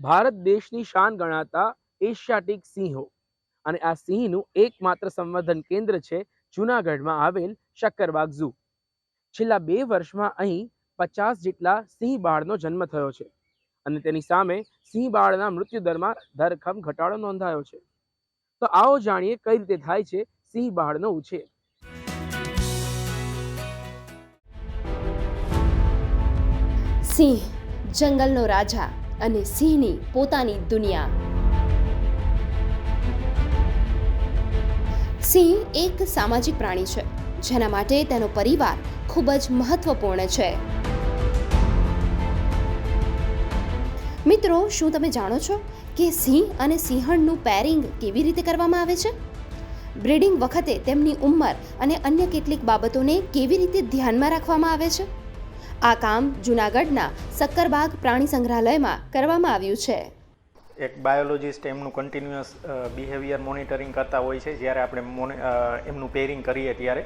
ભારત દેશની શાન ગણાતા એશિયાટિક સિંહો. અને આ સિંહનું એકમાત્ર સંવર્ધન કેન્દ્ર છે જૂનાગઢમાં આવેલ શક્કરબાગ ઝૂ. છેલ્લા બે વર્ષમાં અહીં પચાસ જેટલા સિંહ બાળનો જન્મ થયો છે. અને તેની સામે સિંહ બાળના મૃત્યુદરમાં ધરખમ ઘટાડો નોંધાયો છે. તો આવો જાણીએ કઈ રીતે થાય છે સિંહ બાળનો ઉછેર. સિંહ, જંગલનો રાજા. અને સિંહની પોતાની દુનિયા. સિંહ એક સામાજિક પ્રાણી છે, જેના માટે તેનો પરિવાર ખૂબ જ મહત્વપૂર્ણ છે. મિત્રો, શું તમે જાણો છો કે સિંહ અને સિંહણનું પેરિંગ કેવી રીતે કરવામાં આવે છે? બ્રીડિંગ વખતે તેમની ઉંમર અને અન્ય કેટલીક બાબતોને કેવી રીતે ધ્યાનમાં રાખવામાં આવે છે? આ કામ જૂનાગઢના સક્કરબાગ પ્રાણી સંગ્રહાલયમાં કરવામાં આવ્યું છે. એક બાયોલોજિસ્ટ એમનું કન્ટિન્યુઅસ બિહેવિયર મોનિટરિંગ કરતા હોય છે. જ્યારે આપણે મોને- એમનું પેરિંગ કરીએ ત્યારે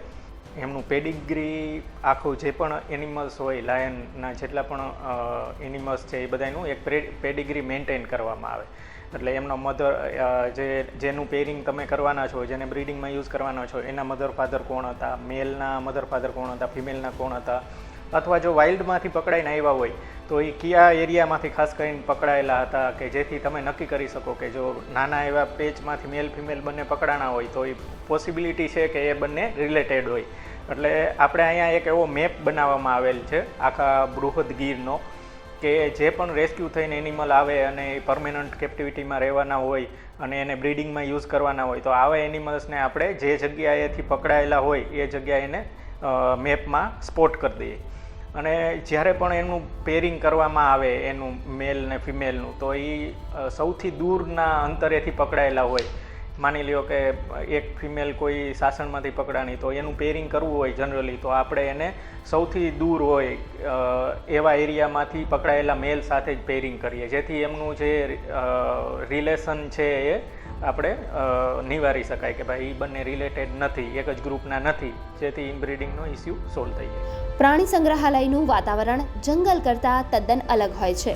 એમનું પેડિગ્રી આખું જે પણ એનિમલ્સ હોય લાયનના જેટલા પણ એનિમલ્સ છે એ બધાનું એક પેડિગ્રી મેન્ટેન કરવામાં આવે. એટલે એમનો મધર જે, જેનું પેરિંગ તમે કરવાના છો, જેને બ્રીડિંગમાં યુઝ કરવાના છો, એના મધર ફાધર કોણ હતા? મેલના મધર ફાધર કોણ હતા? ફિમેલના કોણ હતા? અથવા જો વાઇલ્ડમાંથી પકડાઈને આવ્યા હોય, તો એ કયા એરિયામાંથી ખાસ કરીને પકડાયેલા હતા કે જેથી તમે નક્કી કરી શકો કે જો નાના એવા પેચમાંથી મેલ ફિમેલ બંને પકડાણા હોય, તો એ પોસિબિલિટી છે કે એ બંને રિલેટેડ હોય. એટલે આપણે અહીંયા એક એવો મેપ બનાવવામાં આવેલ છે, આખા બૃહદ ગીરનો, કે જે પણ રેસ્ક્યુ થઈને એનિમલ આવે અને એ પરમેનન્ટ કેપ્ટિવિટીમાં રહેવાના હોય અને એને બ્રીડિંગમાં યુઝ કરવાના હોય, તો આવા એનિમલ્સને આપણે જે જગ્યાએથી પકડાયેલા હોય, એ જગ્યાએ એને મેપમાં સ્પોટ કરી દઈએ. અને જ્યારે પણ એનું પેરિંગ કરવામાં આવે, એનું મેલ ને ફિમેલનું તો એ સૌથી દૂરના અંતરેથી પકડાયેલા હોય. માની લ્યો કે એક ફિમેલ કોઈ સાસણમાંથી પકડાણી તો એનું પેરિંગ કરવું હોય જનરલી તો આપણે એને સૌથી દૂર હોય એવા એરિયામાંથી પકડાયેલા મેલ સાથે જ પેરિંગ કરીએ. જેથી એમનું જે રિલેશન છે એ આપણે નિવારી શકાય કે ભાઈ એ બંને રિલેટેડ નથી, એક જ ગ્રુપના નથી, જેથી ઇનબ્રીડિંગનો ઇસ્યુ સોલ્વ થઈ જાય. પ્રાણી સંગ્રહાલયનું વાતાવરણ જંગલ કરતાં તદ્દન અલગ હોય છે.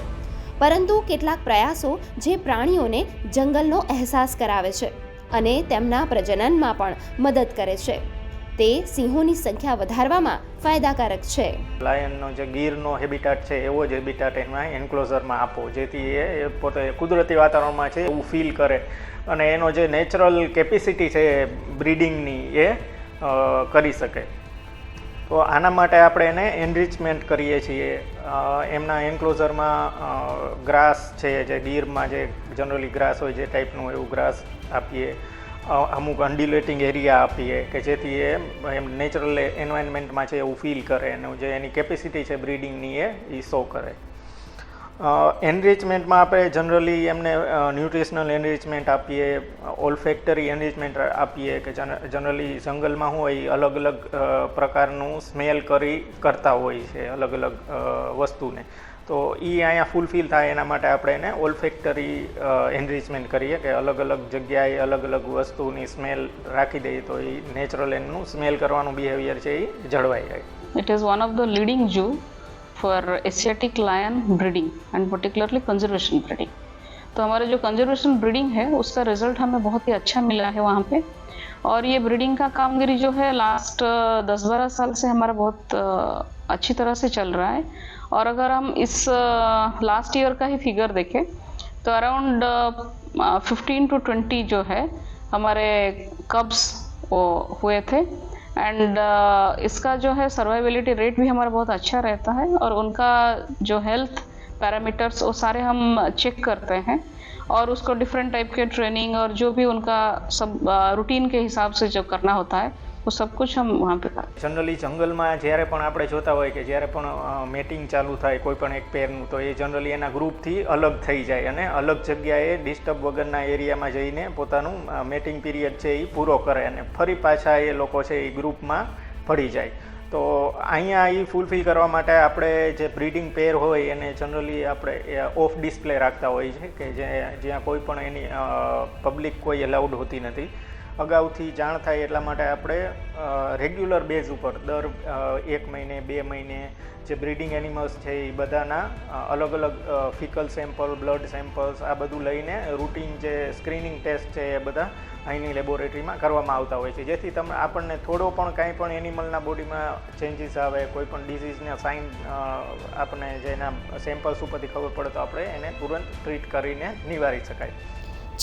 પરંતુ કેટલાક પ્રયાસો જે પ્રાણીઓને જંગલનો અહેસાસ કરાવે છે અને તેમના પ્રજનનમાં પણ મદદ કરે છે. તે સિંહોની સંખ્યા વધારવામાં ફાયદાકારક છે. લાયનનો જે ગીરનો હેબિટાટ છે, એવો જ હેબિટાટ એમાં એન્ક્લોઝરમાં આપો જેથી એ પોતે કુદરતી વાતાવરણમાં છે એવું ફીલ કરે. અને એનો જે નેચરલ કેપેસિટી છે બ્રીડિંગની એ કરી શકે. તો આના માટે આપણે એને એનરિચમેન્ટ કરીએ છીએ. એમના એન્ક્લોઝરમાં ગ્રાસ છે જે ગીરમાં જે જનરલી ગ્રાસ હોય, જે ટાઈપનું એવું ગ્રાસ આપીએ. અમુક અનડિલેટિંગ એરિયા આપીએ કે જેથી એ એમ નેચરલ એન્વાયરમેન્ટમાં છે એવું ફીલ કરે એનું જે એની કેપેસિટી છે બ્રીડિંગની એ એ શો કરે. એનરિચમેન્ટમાં આપણે જનરલી એમને ન્યુટ્રિશનલ એનરિચમેન્ટ આપીએ ઓલફેક્ટરી એનરિચમેન્ટ આપીએ કે જનરલી જંગલમાં હોય અલગ અલગ પ્રકારનું સ્મેલ કરી, કરતા હોય છે અલગ અલગ વસ્તુને. તો એ અહીંયા ફૂલફિલ થાય એના માટે આપણે એને ઓલ્ફેક્ટરી એનરિચમેન્ટ કરીએ કે અલગ અલગ જગ્યાએ અલગ અલગ વસ્તુની સ્મેલ રાખી દઈએ તો એ નેચરલ એનું સ્મેલ કરવાનું બિહેવિયર છે એ જળવાઈ જાય It is one of the leading zoo for Asiatic lion breeding and particularly conservation breeding. तो हमारा जो कंजर्वेशन ब्रीडिंग है उसका रिजल्ट हमें बहुत ही अच्छा मिला है वहाँ पे और ये ब्रीडिंग का कामगिरी जो है लास्ट दस बारह साल से हमारा बहुत अच्छी तरह से चल रहा है। और अगर हम इस लास्ट ईयर का ही फिगर देखें तो अराउंड फिफ्टीन टू ट्वेंटी जो है, हमारे कब्स वो हुए थे। एंड इसका जो है सर्वाइबिलिटी रेट भी हमारा बहुत अच्छा रहता है और उनका जो हेल्थ पैरामीटर्स वो सारे हम चेक करते हैं। और उसको डिफरेंट टाइप के ट्रेनिंग और जो भी उनका सब रूटीन के हिसाब से जो करना होता है वो सब कुछ हम वहाँ पे करते हैं જનરલી જંગલમાં જ્યારે પણ આપણે જોતા હોય કે જ્યારે પણ મેટિંગ ચાલુ થાય કોઈ પણ એક પેરનું તો એ જનરલી એના ગ્રુપથી અલગ થઈ જાય અને અલગ જગ્યાએ ડિસ્ટર્બ વગરના એરિયામાં જઈને પોતાનું મેટિંગ પીરિયડ છે એ પૂરો કરે અને ફરી પાછા એ લોકો છે એ ગ્રુપમાં ભળી જાય તો અહીંયા એ ફૂલફિલ કરવા માટે આપણે જે બ્રીડિંગ પેર હોય એને જનરલી આપણે ઓફ ડિસ્પ્લે રાખતા હોય છે કે જે, જ્યાં કોઈ પણ એની પબ્લિક કોઈ એલાઉડ હોતી નથી. અગાઉથી જાણ થાય એટલા માટે આપણે રેગ્યુલર બેઝ ઉપર દર એક મહિને, બે મહિને જે બ્રીડિંગ એનિમલ્સ છે એ બધાના અલગ અલગ ફિકલ સેમ્પલ બ્લડ સેમ્પલ્સ આ બધું લઈને રૂટીન જે સ્ક્રીનિંગ ટેસ્ટ છે એ બધા અહીંની લેબોરેટરીમાં કરવામાં આવતા હોય છે. જેથી તમે આપણને થોડો પણ કાંઈ પણ એનિમલના બોડીમાં ચેન્જીસ આવે, કોઈ પણ ડિઝીઝના સાઇન આપણને જેના સેમ્પલ્સ ઉપરથી ખબર પડે તો આપણે એને તુરંત ટ્રીટ કરીને નિવારી શકાય.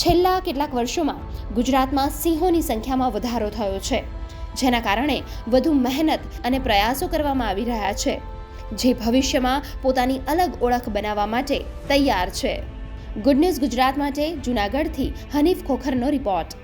છેલ્લા કેટલાક વર્ષોમાં ગુજરાતમાં સિંહોની સંખ્યામાં વધારો થયો છે, જેના કારણે વધુ મહેનત અને પ્રયાસો કરવામાં આવી રહ્યા છે, જે ભવિષ્યમાં પોતાની અલગ ઓળખ બનાવવા માટે તૈયાર છે. ગુડ ન્યૂઝ ગુજરાત માટે જૂનાગઢથી હનીફ ખોખરનો રિપોર્ટ